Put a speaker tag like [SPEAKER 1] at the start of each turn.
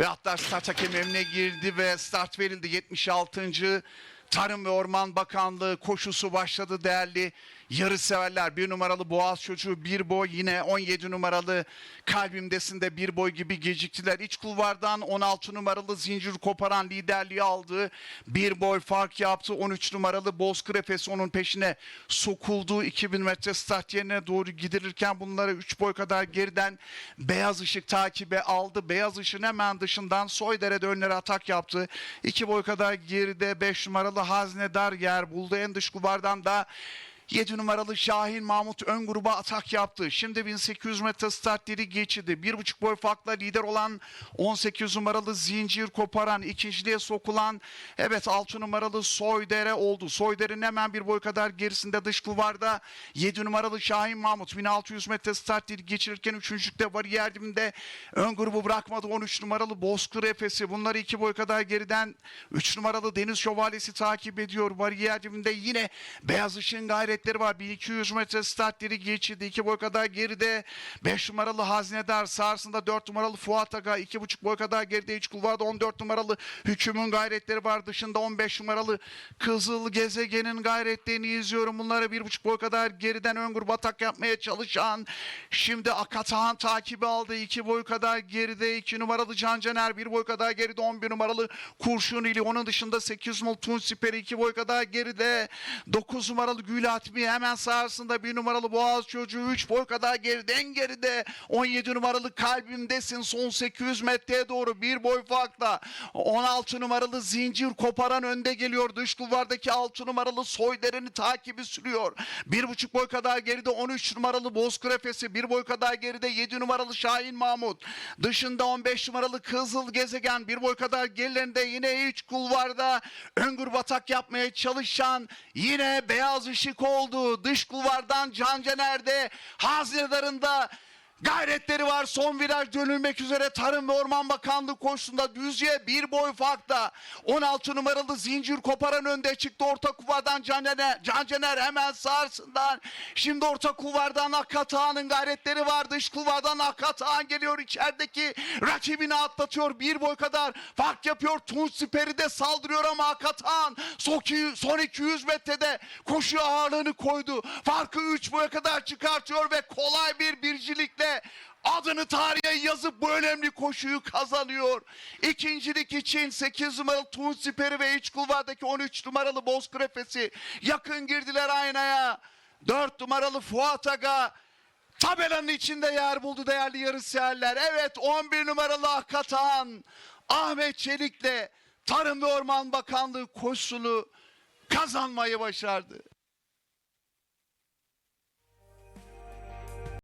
[SPEAKER 1] Ve hatta start hakemi emrine girdi ve start verildi. 76. Tarım ve Orman Bakanlığı koşusu başladı değerli yarı severler. Bir numaralı Boğaz çocuğu bir boy yine 17 numaralı kalbimdesinde bir boy gibi geciktiler. İç kulvardan 16 numaralı zincir koparan liderliği aldı. Bir boy fark yaptı. 13 numaralı Bozkır Efes onun peşine sokuldu. 2000 metre start yerine doğru gidilirken bunlara 3 boy kadar geriden beyaz ışık takibe aldı. Beyaz ışığın hemen dışından Soydere'de önlere atak yaptı. 2 boy kadar geride 5 numaralı Haznedar yer buldu. En dış kulvardan da 7 numaralı Şahin Mahmut ön gruba atak yaptı. Şimdi 1800 metre start yeri geçildi. 1,5 boy farkla lider olan 18 numaralı Zincir Koparan ikinciliğe sokulan evet 6 numaralı Soydere oldu. Soyder'in hemen bir boy kadar gerisinde dış kulvarda 7 numaralı Şahin Mahmut 1600 metre start yeri geçirirken üçüncülükte bariyer dibinde ön grubu bırakmadı. 13 numaralı Bozkır Efes'i bunları 2 boy kadar geriden 3 numaralı Deniz Şövalyesi takip ediyor. Bariyer dibinde yine Beyaz Işık'ın gayretleri var. 1200 metre start yeri geçildi. 2 boy kadar geride 5 numaralı Haznedar sağrısında 4 numaralı Fuat Aga 2,5 boy kadar geride iç kulvarda 14 numaralı Hüküm'ün gayretleri var. Dışında 15 numaralı Kızıl Gezegen'in gayretlerini izliyorum. Bunları 1,5 boy kadar geriden ön gruba atak yapmaya çalışan şimdi Akatahan takibi aldı. 2 boy kadar geride 2 numaralı Can Caner 1 boy kadar geride 11 numaralı Kurşun ili onun dışında 8 numaralı Tunç Siperi 2 boy kadar geride 9 numaralı Gül Atmi hemen sağrısında 1 numaralı Boğaz çocuğu 3 boy kadar geride en geride. 17 numaralı Kalbimdesin son 800 metreye doğru bir boy farkla. 16 numaralı Zincir Koparan önde geliyor dış kulvardaki 6 numaralı Soyder'ini takibi sürüyor. 1,5 boy kadar geride 13 numaralı Bozkır Efes'i 1 boy kadar geride 7 numaralı Şahin Mahmut. Dışında 15 numaralı Kızıl Gezegen 1 boy kadar gerilerinde yine iç kulvarda. Ön grup atak yapmaya çalışan yine beyaz ışık oldu. Dış kulvardan Can Caner'de Hazinedarı'nda gayretleri var. Son viraj dönülmek üzere Tarım ve Orman Bakanlığı koşusunda düzye bir boy farkta. 16 numaralı zincir koparan önde çıktı. Orta kulvardan Can Caner, Can Caner hemen sağrısından. Şimdi orta kulvardan Akatağ'ın gayretleri var. Dış kulvardan Akatağ geliyor. içerideki rakibini atlatıyor. Bir boy kadar fark yapıyor. Tunç Siperi de saldırıyor ama Akatağ son, son 200 metrede koşu ağırlığını koydu. Farkı 3 boya kadar çıkartıyor ve kolay bir bircilikle adını tarihe yazıp bu önemli koşuyu kazanıyor. İkincilik için 8 numaralı Tunç Siperi ve iç kulvardaki 13 numaralı Bozkır Efes'i yakın girdiler aynaya. 4 numaralı Fuat Aga tabelanın içinde yer buldu değerli yarışseverler. Evet 11 numaralı Akatan Ahmet Çelik'le Tarım ve Orman Bakanlığı koşusunu kazanmayı başardı.